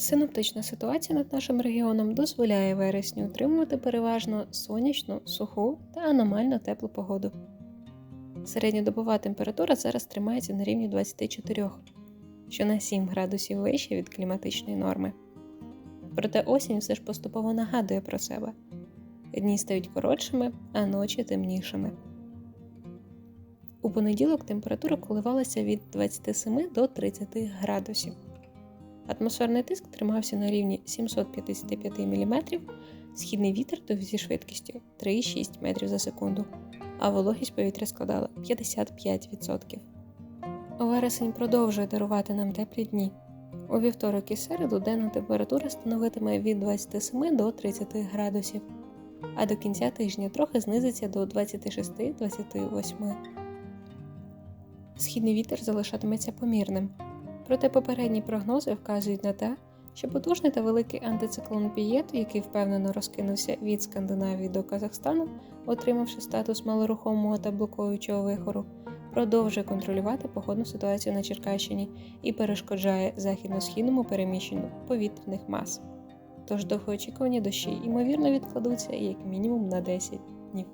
Синоптична ситуація над нашим регіоном дозволяє вересню утримувати переважно сонячну, суху та аномально теплу погоду. Середньодобова температура зараз тримається на рівні 24, що на 7 градусів вище від кліматичної норми. Проте осінь все ж поступово нагадує про себе. Дні стають коротшими, а ночі темнішими. У понеділок температура коливалася від 27 до 30 градусів. Атмосферний тиск тримався на рівні 755 мм, східний вітер дув зі швидкістю 3,6 метрів за секунду, а вологість повітря складала 55%. Вересень продовжує дарувати нам теплі дні. У вівторок і середу денна температура становитиме від 27 до 30 градусів, а до кінця тижня трохи знизиться до 26-28. Східний вітер залишатиметься помірним. Проте попередні прогнози вказують на те, що потужний та великий антициклон Пієт, який впевнено розкинувся від Скандинавії до Казахстану, отримавши статус малорухомого та блокуючого вихору, продовжує контролювати погодну ситуацію на Черкащині і перешкоджає західно-східному переміщенню повітряних мас. Тож довгоочікувані дощі ймовірно відкладуться як мінімум на 10 днів.